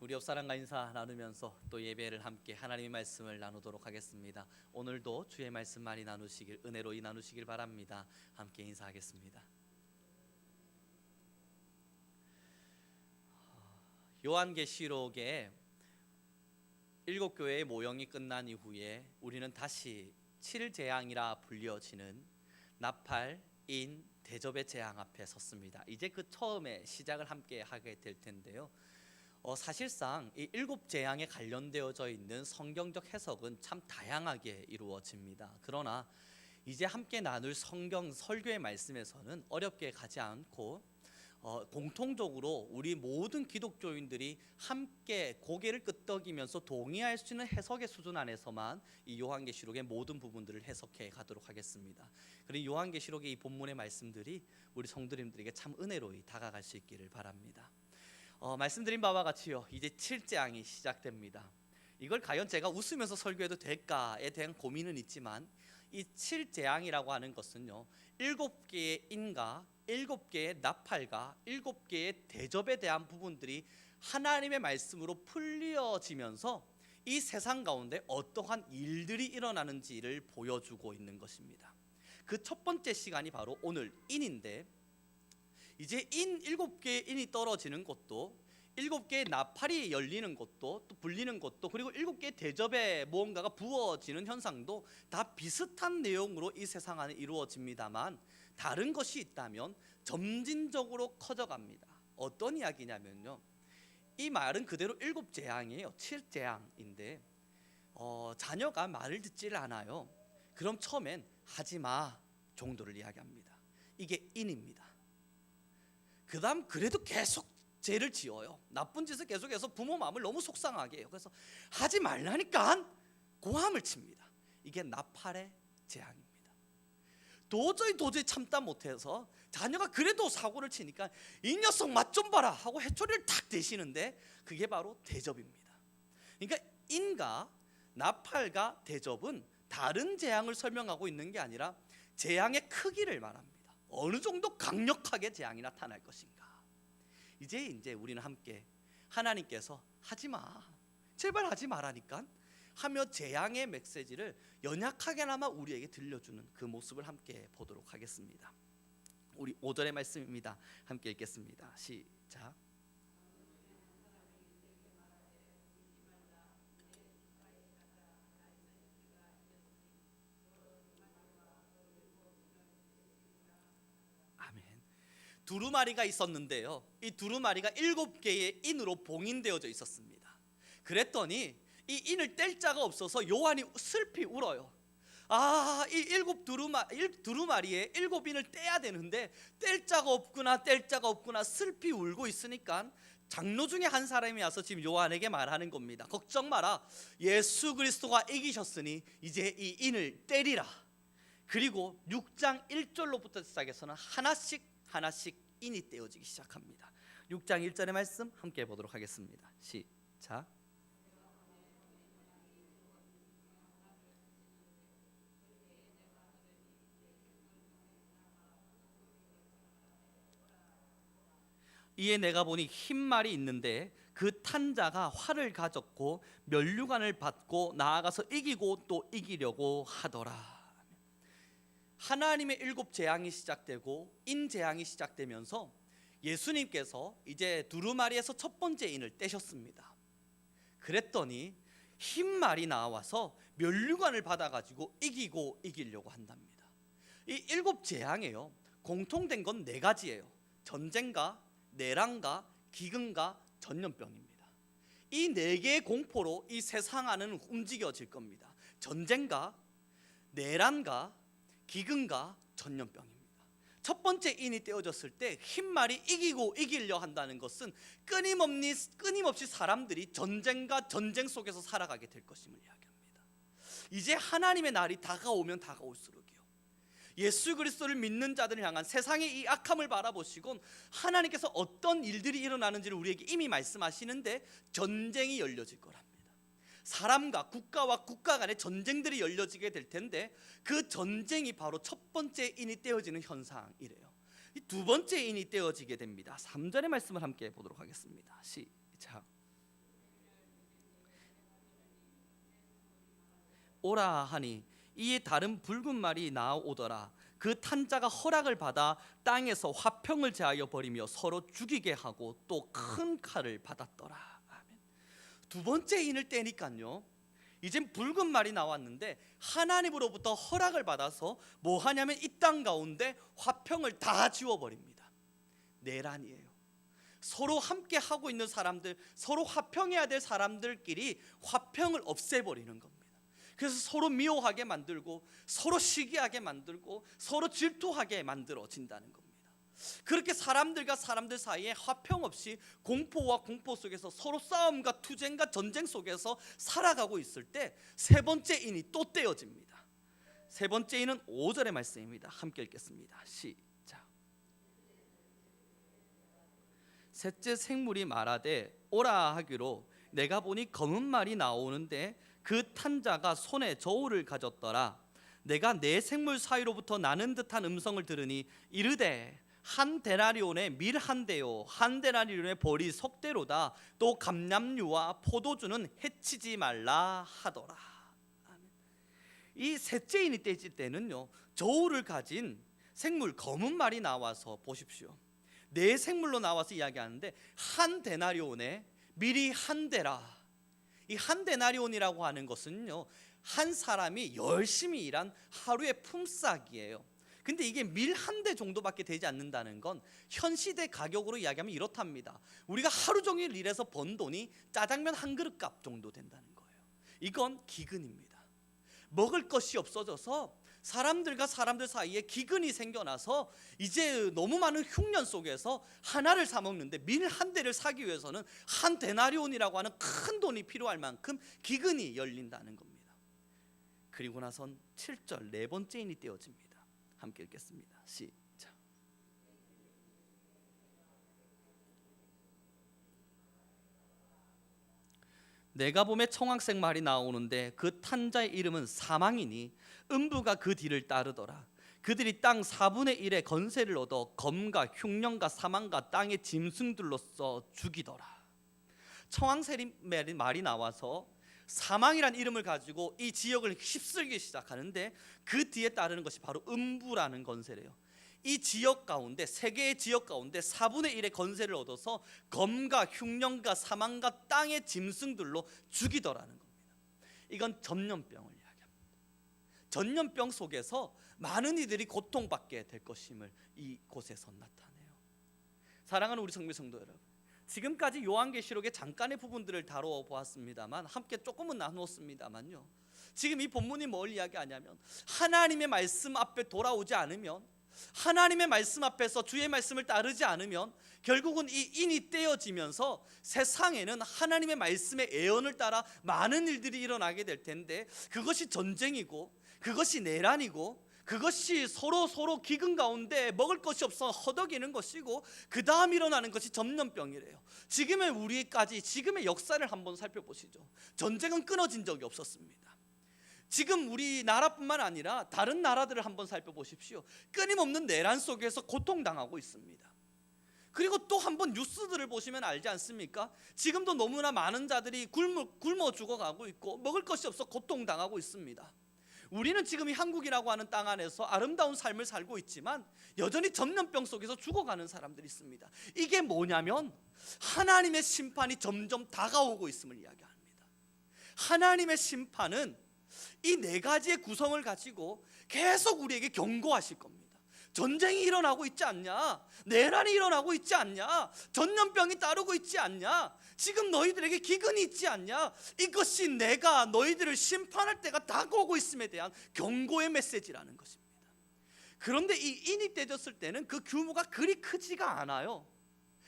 우리 옆 사람과 인사 나누면서 또 예배를 함께 하나님의 말씀을 나누도록 하겠습니다. 오늘도 주의 말씀 많이 나누시길 은혜로이 나누시길 바랍니다. 함께 인사하겠습니다. 요한계시록의 일곱 교회의 모형이 끝난 이후에 우리는 다시 칠 재앙이라 불려지는 나팔, 인, 대접의 재앙 앞에 섰습니다. 이제 그 처음에 시작을 함께 하게 될 텐데요. 어, 사실상 이 일곱 재앙에 관련되어져 있는 성경적 해석은 참 다양하게 이루어집니다. 그러나 이제 함께 나눌 성경 설교의 말씀에서는 어렵게 가지 않고 어, 공통적으로 우리 모든 기독교인들이 함께 고개를 끄덕이면서 동의할 수 있는 해석의 수준 안에서만 이 요한계시록의 모든 부분들을 해석해 가도록 하겠습니다. 그리고 요한계시록의 이 본문의 말씀들이 우리 성도님들에게 참 은혜로이 다가갈 수 있기를 바랍니다. 어, 말씀드린 바와 같이요 이제 칠재앙이 시작됩니다. 이걸 과연 제가 웃으면서 설교해도 될까에 대한 고민은 있지만 이 칠재앙이라고 하는 것은요 일곱 개의 인과 일곱 개의 나팔과 일곱 개의 대접에 대한 부분들이 하나님의 말씀으로 풀려지면서 이 세상 가운데 어떠한 일들이 일어나는지를 보여주고 있는 것입니다. 그 첫 번째 시간이 바로 오늘 인인데 이제 인 일곱 개의 인이 떨어지는 것도 일곱 개의 나팔이 열리는 것도 또 불리는 것도 그리고 일곱 개의 대접에 무언가가 부어지는 현상도 다 비슷한 내용으로 이 세상 안에 이루어집니다만 다른 것이 있다면 점진적으로 커져갑니다. 어떤 이야기냐면요. 이 말은 그대로 일곱 재앙이에요. 칠 재앙인데 어, 자녀가 말을 듣지를 않아요. 그럼 처음엔 하지 마 정도를 이야기합니다. 이게 인입니다. 그다음 그래도 계속 죄를 지어요. 나쁜 짓을 계속해서 부모 마음을 너무 속상하게 해요. 그래서 하지 말라니까 고함을 칩니다. 이게 나팔의 재앙입니다. 도저히 도저히 참다 못해서 자녀가 그래도 사고를 치니까 이 녀석 맛 좀 봐라 하고 해초리를 탁 대시는데 그게 바로 대접입니다. 그러니까 인과 나팔과 대접은 다른 재앙을 설명하고 있는 게 아니라 재앙의 크기를 말합니다. 어느 정도 강력하게 재앙이 나타날 것인가. 이제 이제 우리는 함께 하나님께서 하지 마. 제발 하지 말라니까 하며 재앙의 메시지를 연약하게나마 우리에게 들려주는 그 모습을 함께 보도록 하겠습니다. 우리 5절의 말씀입니다. 함께 읽겠습니다. 시작. 아멘. 두루마리가 있었는데요. 이 두루마리가 일곱 개의 인으로 봉인되어져 있었습니다. 그랬더니 이 인을 뗄 자가 없어서 요한이 슬피 울어요. 아, 이 일곱 두루마 일, 두루마리에 일곱 인을 떼야 되는데 뗄 자가 없구나, 뗄 자가 없구나 슬피 울고 있으니까 장로 중에 한 사람이 와서 지금 요한에게 말하는 겁니다. 걱정 마라. 예수 그리스도가 이기셨으니 이제 이 인을 때리라. 그리고 6장 1절로부터 시작해서는 하나씩 하나씩 인이 떼어지기 시작합니다. 6장 1절의 말씀 함께 보도록 하겠습니다. 시작. 이에 내가 보니 흰 말이 있는데 그 탄자가 활을 가졌고 면류관을 받고 나아가서 이기고 또 이기려고 하더라. 하나님의 일곱 재앙이 시작되고 인 재앙이 시작되면서 예수님께서 이제 두루마리에서 첫 번째 인을 떼셨습니다. 그랬더니 흰 말이 나와서 면류관을 받아가지고 이기고 이기려고 한답니다. 이 일곱 재앙이에요. 공통된 건 네 가지예요. 전쟁과 내랑과 기근과 전염병입니다. 이 네 개의 공포로 이 세상 안은 움직여질 겁니다. 전쟁과 내란과 기근과 전염병입니다. 첫 번째 인이 떼어졌을 때 흰말이 이기고 이기려 한다는 것은 끊임없이 끊임없이 사람들이 전쟁과 전쟁 속에서 살아가게 될 것임을 이야기합니다. 이제 하나님의 날이 다가오면 다가올수록이요. 예수 그리스도를 믿는 자들을 향한 세상의 이 악함을 바라보시곤 하나님께서 어떤 일들이 일어나는지를 우리에게 이미 말씀하시는데 전쟁이 열려질 거랍니다. 사람과 국가와 국가 간의 전쟁들이 열려지게 될 텐데 그 전쟁이 바로 첫 번째 인이 떼어지는 현상이래요. 두 번째 인이 떼어지게 됩니다. 3절의 말씀을 함께 보도록 하겠습니다. 시작. 오라 하니 이에 다른 붉은 말이 나오더라. 그 탄자가 허락을 받아 땅에서 화평을 제하여 버리며 서로 죽이게 하고 또 큰 칼을 받았더라. 두 번째 인을 떼니까요 이젠 붉은 말이 나왔는데 하나님으로부터 허락을 받아서 뭐 하냐면 이 땅 가운데 화평을 다 지워버립니다 내란이에요 서로 함께 하고 있는 사람들, 서로 화평해야 될 사람들끼리 화평을 없애버리는 겁니다. 그래서 서로 미워하게 만들고 서로 시기하게 만들고 서로 질투하게 만들어진다는 겁니다. 그렇게 사람들과 사람들 사이에 화평 없이 공포와 공포 속에서 서로 싸움과 투쟁과 전쟁 속에서 살아가고 있을 때 세 번째 인이 또 떼어집니다. 세 번째 인은 5절의 말씀입니다. 함께 읽겠습니다. 시작. 셋째 생물이 말하되 오라 하기로 내가 보니 검은 말이 나오는데 그 탄자가 손에 저울을 가졌더라 내가 내 생물 사이로부터 나는 듯한 음성을 들으니 이르되 한 데나리온의 밀 한 대요 한 데나리온의 벌이 속대로다 또 감람류와 포도주는 해치지 말라 하더라. 이 셋째 인이 떼질 때는요 저울을 가진 생물 검은 말이 나와서 보십시오 네 생물로 나와서 이야기하는데 한 데나리온에 미리 한 대라. 이 한 데나리온이라고 하는 것은요 한 사람이 열심히 일한 하루의 품삯이에요. 근데 이게 밀 한 대 정도밖에 되지 않는다는 건 현 시대 가격으로 이야기하면 이렇답니다. 우리가 하루 종일 일해서 번 돈이 짜장면 한 그릇 값 정도 된다는 거예요. 이건 기근입니다. 먹을 것이 없어져서 사람들과 사람들 사이에 기근이 생겨나서 이제 너무 많은 흉년 속에서 하나를 사 먹는데 밀 한 대를 사기 위해서는 한 데나리온이라고 하는 큰 돈이 필요할 만큼 기근이 열린다는 겁니다. 그리고 나선 7절 네 번째 인이 떼어집니다. 함께 읽겠습니다. 시작. 내가 봄에 청황색 말이 나오는데 그 탄자의 이름은 사망이니 음부가 그 뒤를 따르더라. 그들이 땅 4분의 1의 건세를 얻어 검과 흉년과 사망과 땅의 짐승들로서 죽이더라. 청황색 말이 나와서 사망이란 이름을 가지고 이 지역을 휩쓸기 시작하는데 그 뒤에 따르는 것이 바로 음부라는 건세래요. 이 지역 가운데 세 개의 지역 가운데 4분의 1의 건세를 얻어서 검과 흉년과 사망과 땅의 짐승들로 죽이더라는 겁니다. 이건 전염병을 이야기합니다. 전염병 속에서 많은 이들이 고통받게 될 것임을 이곳에서 나타내요. 사랑하는 우리 성미 성도 여러분. 지금까지 요한계시록의 잠깐의 부분들을 다뤄 보았습니다만 함께 조금은 나누었습니다만요. 지금 이 본문이 뭘 이야기하냐면 하나님의 말씀 앞에 돌아오지 않으면 하나님의 말씀 앞에서 주의 말씀을 따르지 않으면 결국은 이 인이 떼어지면서 세상에는 하나님의 말씀의 애언을 따라 많은 일들이 일어나게 될 텐데 그것이 전쟁이고 그것이 내란이고 그것이 서로 서로 기근 가운데 먹을 것이 없어 허덕이는 것이고 그 다음 일어나는 것이 전염병이래요. 지금의 우리까지 지금의 역사를 한번 살펴보시죠. 전쟁은 끊어진 적이 없었습니다. 지금 우리나라뿐만 아니라 다른 나라들을 한번 살펴보십시오. 끊임없는 내란 속에서 고통당하고 있습니다. 그리고 또 한번 뉴스들을 보시면 알지 않습니까? 지금도 너무나 많은 자들이 굶어, 굶어 죽어가고 있고 먹을 것이 없어 고통당하고 있습니다. 우리는 지금 이 한국이라고 하는 땅 안에서 아름다운 삶을 살고 있지만 여전히 전염병 속에서 죽어가는 사람들이 있습니다. 이게 뭐냐면 하나님의 심판이 점점 다가오고 있음을 이야기합니다. 하나님의 심판은 이 네 가지의 구성을 가지고 계속 우리에게 경고하실 겁니다. 전쟁이 일어나고 있지 않냐? 내란이 일어나고 있지 않냐? 전염병이 따르고 있지 않냐? 지금 너희들에게 기근이 있지 않냐? 이것이 내가 너희들을 심판할 때가 다가오고 있음에 대한 경고의 메시지라는 것입니다. 그런데 이 인이 떼졌을 때는 그 규모가 그리 크지가 않아요.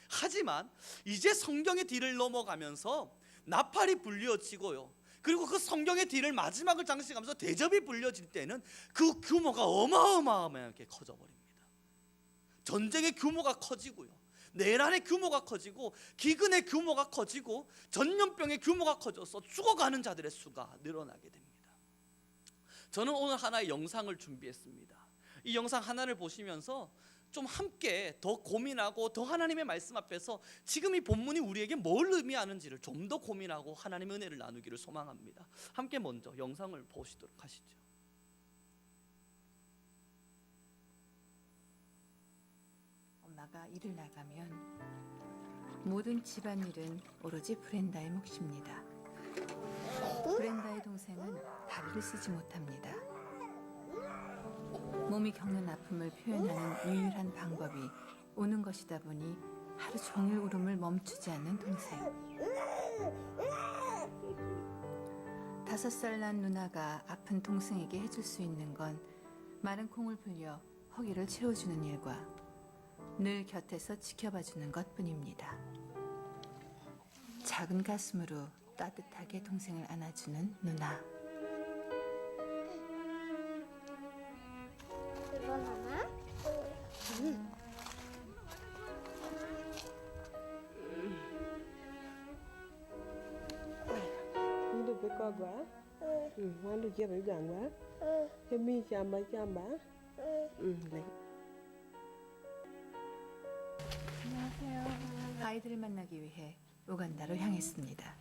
하지만 이제 성경의 뒤를 넘어가면서 나팔이 불려지고요. 그리고 그 성경의 뒤를 마지막을 장식하면서 대접이 불려질 때는 그 규모가 어마어마하게 커져 버립니다. 전쟁의 규모가 커지고요. 내란의 규모가 커지고 기근의 규모가 커지고 전염병의 규모가 커져서 죽어가는 자들의 수가 늘어나게 됩니다. 저는 오늘 하나의 영상을 준비했습니다. 이 영상 하나를 보시면서 좀 함께 더 고민하고 더 하나님의 말씀 앞에서 지금 이 본문이 우리에게 뭘 의미하는지를 좀 더 고민하고 하나님의 은혜를 나누기를 소망합니다. 함께 먼저 영상을 보시도록 하시죠. 엄마가 일을 나가면 모든 집안일은 오로지 브렌다의 몫입니다. 브렌다의 동생은 다리를 쓰지 못합니다. 몸이 겪는 아픔을 표현하는 유일한 방법이 우는 것이다 보니 하루 종일 울음을 멈추지 않는 동생. 다섯 살 난 누나가 아픈 동생에게 해줄 수 있는 건 마른 콩을 불려 허기를 채워주는 일과 늘 곁에서 지켜봐 주는 것뿐입니다. 작은 가슴으로 따뜻하게 동생을 안아주는 누나. Con quá Ừ, ngoan được chưa phải giảng quá Thế mi chạm bá chạm bá Ừ, lấy 아이들을 만나기 위해 우간다로 향했습니다.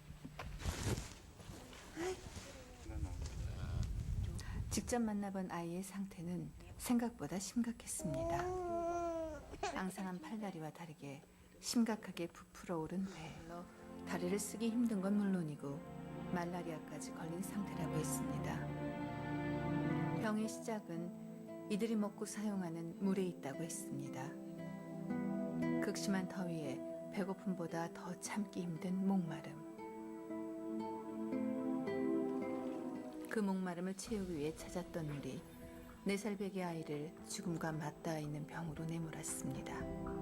직접 만나본 아이의 상태는 생각보다 심각했습니다. 앙상한 팔다리와 다르게 심각하게 부풀어 오른 배. 다리를 쓰기 힘든 건 물론이고 말라리아까지 걸린 상태라고 했습니다. 병의 시작은 이들이 먹고 사용하는 물에 있다고 했습니다. 극심한 더위에 배고픔보다 더 참기 힘든 목마름. 그 목마름을 채우기 위해 찾았던 우리 네살 배기 아이를 죽음과 맞닿아 있는 병으로 내몰았습니다.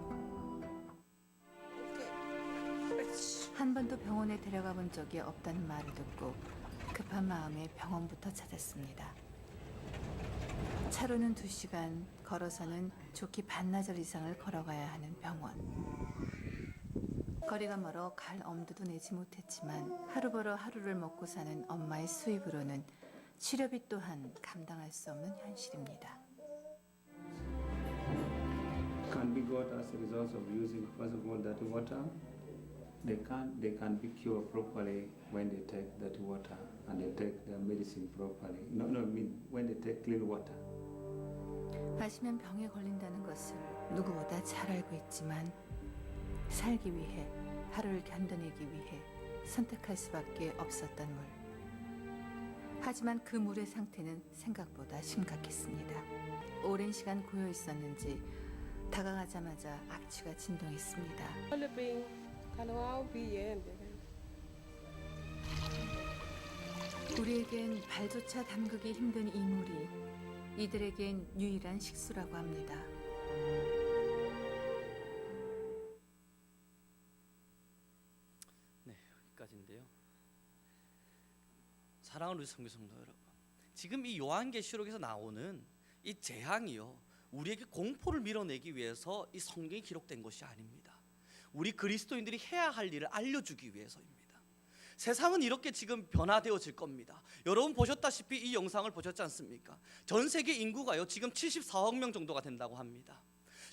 한 번도 병원에 데려가 본 적이 없다는 말을 듣고 급한 마음에 병원부터 찾았습니다. 차로는 두 시간, 걸어서는 좋기 반나절 이상을 걸어가야 하는 병원. 거리가 멀어 갈 엄두도 내지 못했지만 하루 벌어 하루를 먹고 사는 엄마의 수입으로는 치료비 또한 감당할 수 없는 현실입니다. can be got as a result of using first of all dirty water. They can they can be cured properly when they take dirty water and they take their medicine properly. No, no, I mean when they take clean water. 마시면 병에 걸린다는 것을 누구보다 잘 알고 있지만 살기 위해 하루를 견뎌내기 위해 선택할 수밖에 없었던 물. 하지만 그 물의 상태는 생각보다 심각했습니다. 오랜 시간 고여 있었는지 다가가자마자 악취가 진동했습니다. Bị em 우리에겐 발조차 담그기 힘든 이 물이 이들에겐 유일한 식수라고 합니다. 네, 여기까지인데요. 사랑하는 우리 성교 성도 여러분, 지금 이 요한계시록에서 나오는 이 재앙이요, 우리에게 공포를 밀어내기 위해서 이 성경이 기록된 것이 아닙니다. 우리 그리스도인들이 해야 할 일을 알려주기 위해서입니다. 세상은 이렇게 지금 변화되어질 겁니다. 여러분 보셨다시피 이 영상을 보셨지 않습니까? 전 세계 인구가요 지금 74억 명 정도가 된다고 합니다.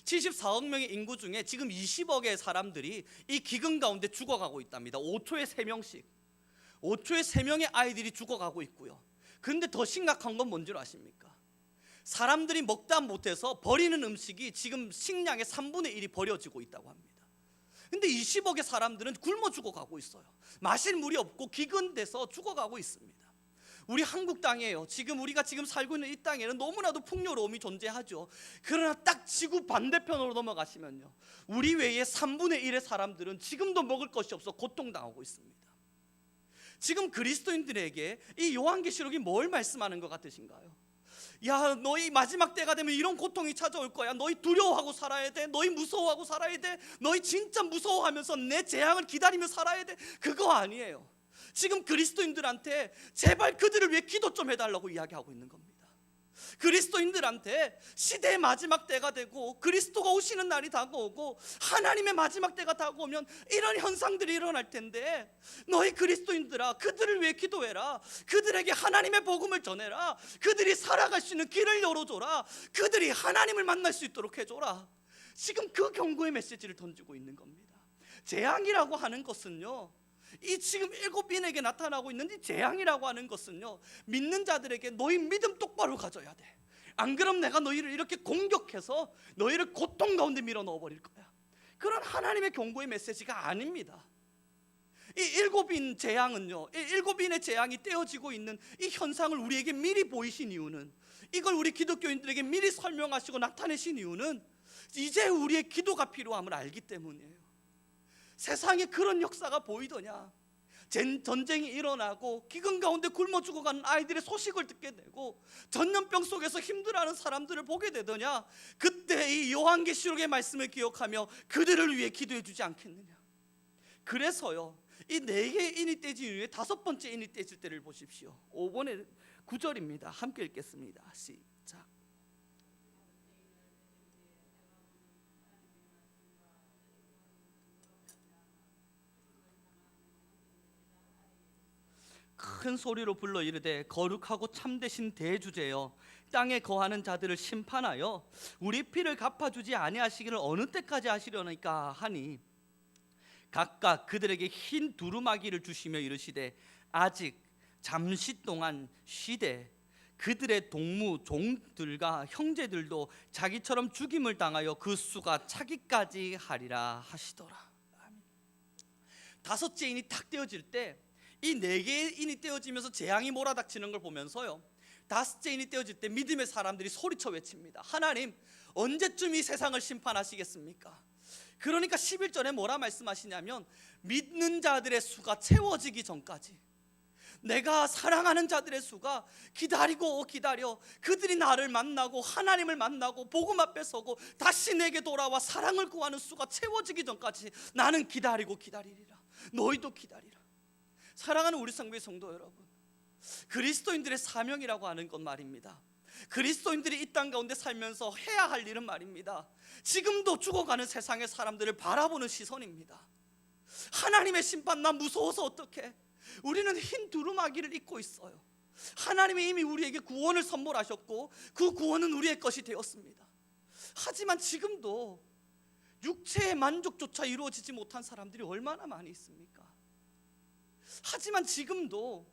74억 명의 인구 중에 지금 20억의 사람들이 이 기근 가운데 죽어가고 있답니다. 5초에 3명씩. 5초에 3명의 아이들이 죽어가고 있고요. 그런데 더 심각한 건 뭔지 아십니까? 사람들이 먹다 못해서 버리는 음식이 지금 식량의 3분의 1이 버려지고 있다고 합니다. 근데 20억의 사람들은 굶어 죽어가고 있어요. 마실 물이 없고 기근돼서 죽어가고 있습니다. 우리 한국 땅이에요. 지금 우리가 지금 살고 있는 이 땅에는 너무나도 풍요로움이 존재하죠. 그러나 딱 지구 반대편으로 넘어가시면요. 우리 외에 3분의 1의 사람들은 지금도 먹을 것이 없어 고통당하고 있습니다. 지금 그리스도인들에게 이 요한계시록이 뭘 말씀하는 것 같으신가요? 야, 너희 마지막 때가 되면 이런 고통이 찾아올 거야. 너희 두려워하고 살아야 돼. 너희 무서워하고 살아야 돼. 너희 진짜 무서워하면서 내 재앙을 기다리며 살아야 돼. 그거 아니에요. 지금 그리스도인들한테 제발 그들을 위해 기도 좀 해달라고 이야기하고 있는 겁니다. 그리스도인들한테 시대의 마지막 때가 되고 그리스도가 오시는 날이 다가오고 하나님의 마지막 때가 다가오면 이런 현상들이 일어날 텐데 너희 그리스도인들아 그들을 위해 기도해라 그들에게 하나님의 복음을 전해라 그들이 살아갈 수 있는 길을 열어줘라 그들이 하나님을 만날 수 있도록 해줘라 지금 그 경고의 메시지를 던지고 있는 겁니다. 재앙이라고 하는 것은요. 이 지금 일곱 인에게 나타나고 있는 이 재앙이라고 하는 것은요. 믿는 자들에게 너희 믿음 똑바로 가져야 돼. 안 그럼 내가 너희를 이렇게 공격해서 너희를 고통 가운데 밀어 넣어 버릴 거야. 그런 하나님의 경고의 메시지가 아닙니다. 이 일곱인 재앙은요, 이 일곱인의 재앙이 떼어지고 있는 이 현상을 우리에게 미리 보이신 이유는 이걸 우리 기독교인들에게 미리 설명하시고 나타내신 이유는 이제 우리의 기도가 필요함을 알기 때문이에요. 세상에 그런 역사가 보이더냐? 젠- 전쟁이 일어나고 기근 가운데 굶어 죽어가는 아이들의 소식을 듣게 되고 전염병 속에서 힘들어하는 사람들을 보게 되더냐? 그때 이 요한계시록의 말씀을 기억하며 그들을 위해 기도해 주지 않겠느냐? 그래서요. 이 네 개의 인이 떼진 이후에 다섯 번째 인이 떼질 때를 보십시오. 5번의 9절입니다. 함께 읽겠습니다. 시작. 큰 소리로 불러 이르되 거룩하고 참되신 대주제여 땅에 거하는 자들을 심판하여 우리 피를 갚아주지 아니하시기를 어느 때까지 하시려니까 하니 각각 그들에게 흰 두루마기를 주시며 이르시되 아직 잠시 동안 쉬되 그들의 동무 종들과 형제들도 자기처럼 죽임을 당하여 그 수가 차기까지 하리라 하시더라. 다섯째 인이 탁 떼어질 때 이 네 개의 인이 떼어지면서 재앙이 몰아닥치는 걸 보면서요. 다섯째 인이 떼어질 때 믿음의 사람들이 소리쳐 외칩니다. 하나님 언제쯤 이 세상을 심판하시겠습니까? 그러니까 11절에 뭐라 말씀하시냐면 믿는 자들의 수가 채워지기 전까지 내가 사랑하는 자들의 수가 기다리고 기다려 그들이 나를 만나고 하나님을 만나고 복음 앞에 서고 다시 내게 돌아와 사랑을 구하는 수가 채워지기 전까지 나는 기다리고 기다리리라 너희도 기다리라 사랑하는 우리 성교의 성도 여러분 그리스도인들의 사명이라고 하는 건 말입니다 그리스도인들이 이 땅 가운데 살면서 해야 할 일은 말입니다 지금도 죽어가는 세상의 사람들을 바라보는 시선입니다 하나님의 심판 나 무서워서 어떡해 우리는 흰 두루마기를 입고 있어요. 하나님이 이미 우리에게 구원을 선물하셨고 그 구원은 우리의 것이 되었습니다. 하지만 지금도 육체의 만족조차 이루어지지 못한 사람들이 얼마나 많이 있습니까? 하지만 지금도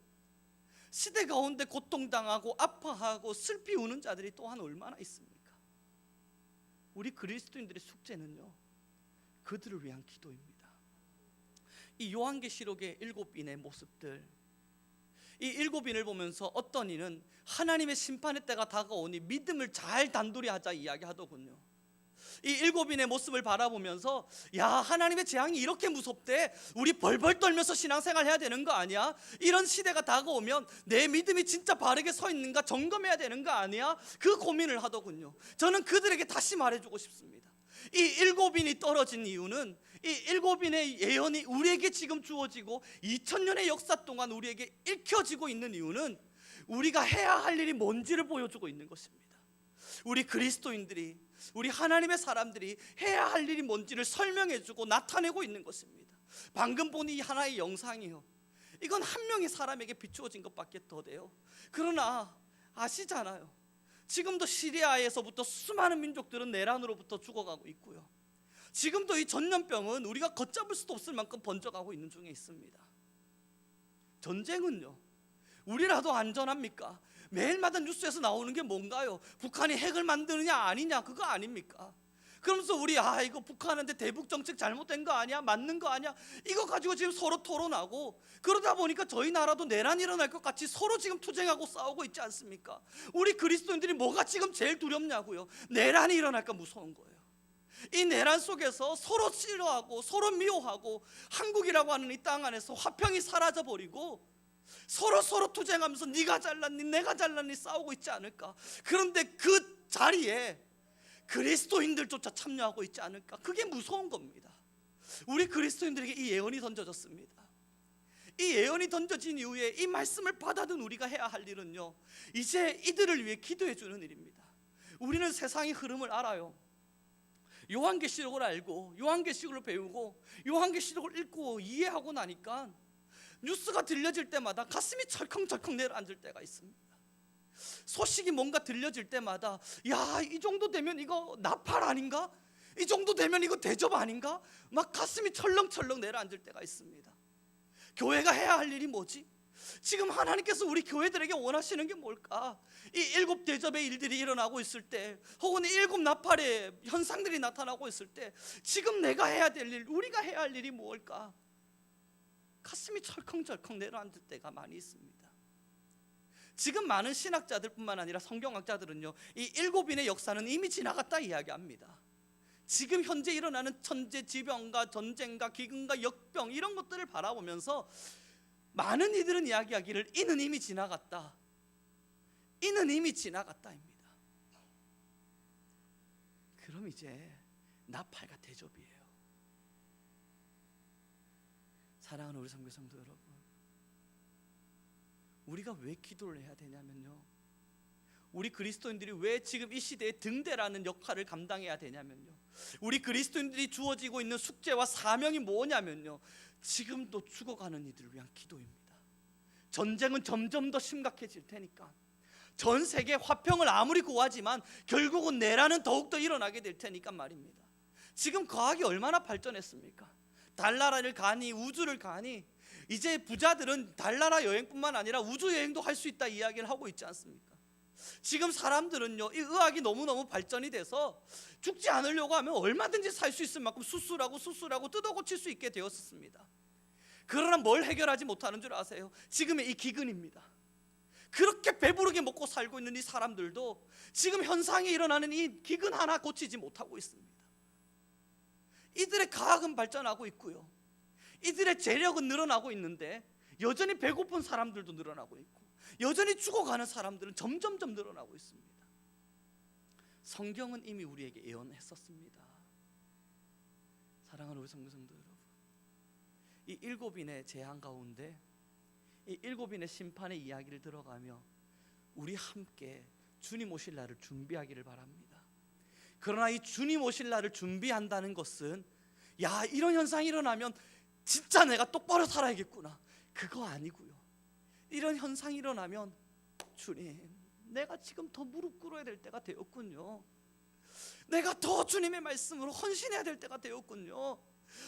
시대 가운데 고통당하고 아파하고 슬피 우는 자들이 또한 얼마나 있습니까? 우리 그리스도인들의 숙제는요. 그들을 위한 기도입니다. 이 요한계시록의 일곱 인의 모습들 이 일곱 인을 보면서 어떤 이는 하나님의 심판의 때가 다가오니 믿음을 잘 단돌이 하자 이야기하더군요. 이 일곱 인의 모습을 바라보면서 야 하나님의 재앙이 이렇게 무섭대? 우리 벌벌 떨면서 신앙생활 해야 되는 거 아니야? 이런 시대가 다가오면 내 믿음이 진짜 바르게 서 있는가 점검해야 되는 거 아니야? 그 고민을 하더군요. 저는 그들에게 다시 말해주고 싶습니다. 이 일곱인이 떨어진 이유는 이 일곱인의 예언이 우리에게 지금 주어지고 2000년의 역사 동안 우리에게 읽혀지고 있는 이유는 우리가 해야 할 일이 뭔지를 보여주고 있는 것입니다. 우리 그리스도인들이 우리 하나님의 사람들이 해야 할 일이 뭔지를 설명해주고 나타내고 있는 것입니다. 방금 본 이 하나의 영상이요. 이건 한 명의 사람에게 비추어진 것밖에 더 돼요. 그러나 아시잖아요. 지금도 시리아에서부터 수많은 민족들은 내란으로부터 죽어가고 있고요. 지금도 이 전염병은 우리가 걷잡을 수도 없을 만큼 번져가고 있는 중에 있습니다. 전쟁은요. 우리라도 안전합니까? 매일마다 뉴스에서 나오는 게 뭔가요? 북한이 핵을 만드느냐 아니냐 그거 아닙니까? 그러면서 우리 아 이거 북한한테 대북 정책 잘못된 거 아니야? 맞는 거 아니야? 이거 가지고 지금 서로 토론하고 그러다 보니까 저희 나라도 내란 일어날 것 같이 서로 지금 투쟁하고 싸우고 있지 않습니까? 우리 그리스도인들이 뭐가 지금 제일 두렵냐고요? 내란이 일어날까 무서운 거예요. 이 내란 속에서 서로 싫어하고 서로 미워하고 한국이라고 하는 이 땅 안에서 화평이 사라져 버리고 서로 서로 투쟁하면서 네가 잘났니 내가 잘났니 싸우고 있지 않을까? 그런데 그 자리에 그리스도인들조차 참여하고 있지 않을까? 그게 무서운 겁니다. 우리 그리스도인들에게 이 예언이 던져졌습니다. 이 예언이 던져진 이후에 이 말씀을 받아든 우리가 해야 할 일은요. 이제 이들을 위해 기도해 주는 일입니다. 우리는 세상의 흐름을 알아요. 요한계시록을 알고 요한계시록을 배우고 요한계시록을 읽고 이해하고 나니까 뉴스가 들려질 때마다 가슴이 철컹철컹 내려앉을 때가 있습니다. 소식이 뭔가 들려질 때마다 야 이 정도 되면 이거 나팔 아닌가? 이 정도 되면 이거 대접 아닌가? 막 가슴이 철렁철렁 내려앉을 때가 있습니다. 교회가 해야 할 일이 뭐지? 지금 하나님께서 우리 교회들에게 원하시는 게 뭘까? 이 일곱 대접의 일들이 일어나고 있을 때, 혹은 이 일곱 나팔의 현상들이 나타나고 있을 때, 지금 내가 해야 될 일, 우리가 해야 할 일이 뭘까? 가슴이 철컹철컹 내려앉을 때가 많이 있습니다. 지금 많은 신학자들뿐만 아니라 성경학자들은요, 이 일곱인의 역사는 이미 지나갔다 이야기합니다. 지금 현재 일어나는 천재 지병과 전쟁과 기근과 역병 이런 것들을 바라보면서 많은 이들은 이야기하기를 이는 이미 지나갔다. 이는 이미 지나갔다입니다. 그럼 이제 나팔과 대접이에요. 사랑하는 우리 성교 성도 여러분, 우리가 왜 기도를 해야 되냐면요. 우리 그리스도인들이 왜 지금 이 시대에 등대라는 역할을 감당해야 되냐면요. 우리 그리스도인들이 주어지고 있는 숙제와 사명이 뭐냐면요. 지금도 죽어가는 이들을 위한 기도입니다. 전쟁은 점점 더 심각해질 테니까. 전 세계 화평을 아무리 구하지만 결국은 내란은 더욱더 일어나게 될 테니까 말입니다. 지금 과학이 얼마나 발전했습니까? 달나라를 가니 우주를 가니 이제 부자들은 달나라 여행뿐만 아니라 우주 여행도 할 수 있다 이야기를 하고 있지 않습니까? 지금 사람들은요 이 의학이 너무너무 발전이 돼서 죽지 않으려고 하면 얼마든지 살 수 있을 만큼 수술하고 수술하고 뜯어 고칠 수 있게 되었습니다. 그러나 뭘 해결하지 못하는 줄 아세요? 지금의 이 기근입니다. 그렇게 배부르게 먹고 살고 있는 이 사람들도 지금 현상이 일어나는 이 기근 하나 고치지 못하고 있습니다. 이들의 과학은 발전하고 있고요. 이들의 재력은 늘어나고 있는데 여전히 배고픈 사람들도 늘어나고 있고 여전히 죽어가는 사람들은 점점점 늘어나고 있습니다. 성경은 이미 우리에게 예언했었습니다. 사랑하는 우리 성도 여러분, 이 일곱인의 재앙 가운데 이 일곱인의 심판의 이야기를 들어가며 우리 함께 주님 오실 날을 준비하기를 바랍니다. 그러나 이 주님 오실 날을 준비한다는 것은 야 이런 현상이 일어나면 진짜 내가 똑바로 살아야겠구나 그거 아니고요. 이런 현상이 일어나면 주님 내가 지금 더 무릎 꿇어야 될 때가 되었군요. 내가 더 주님의 말씀으로 헌신해야 될 때가 되었군요.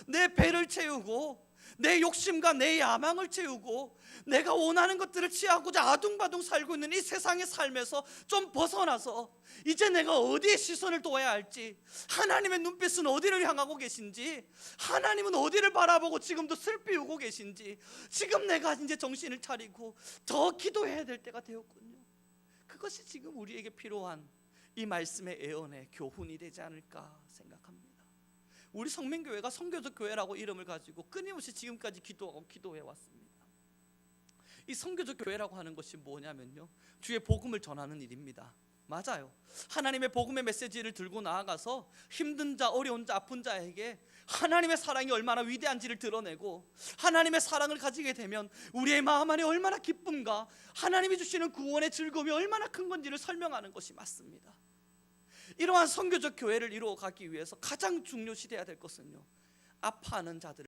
내 배를 채우고 내 욕심과 내 야망을 채우고 내가 원하는 것들을 취하고자 아둥바둥 살고 있는 이 세상의 삶에서 좀 벗어나서 이제 내가 어디에 시선을 둬야 할지 하나님의 눈빛은 어디를 향하고 계신지 하나님은 어디를 바라보고 지금도 슬피 우고 계신지 지금 내가 이제 정신을 차리고 더 기도해야 될 때가 되었군요. 그것이 지금 우리에게 필요한 이 말씀의 애언의 교훈이 되지 않을까 생각합니다. 우리 성맹교회가 성교적 교회라고 이름을 가지고 끊임없이 지금까지 기도하고 기도해 왔습니다. 이 성교적 교회라고 하는 것이 뭐냐면요. 주의 복음을 전하는 일입니다. 맞아요. 하나님의 복음의 메시지를 들고 나아가서 힘든 자, 어려운 자, 아픈 자에게 하나님의 사랑이 얼마나 위대한지를 드러내고 하나님의 사랑을 가지게 되면 우리의 마음 안에 얼마나 기쁨과 하나님이 주시는 구원의 즐거움이 얼마나 큰 건지를 설명하는 것이 맞습니다. 이러한 선교적 교회를 이루어 가기 위해서 가장 중요시 돼야 될 것은요. 아파하는 자들을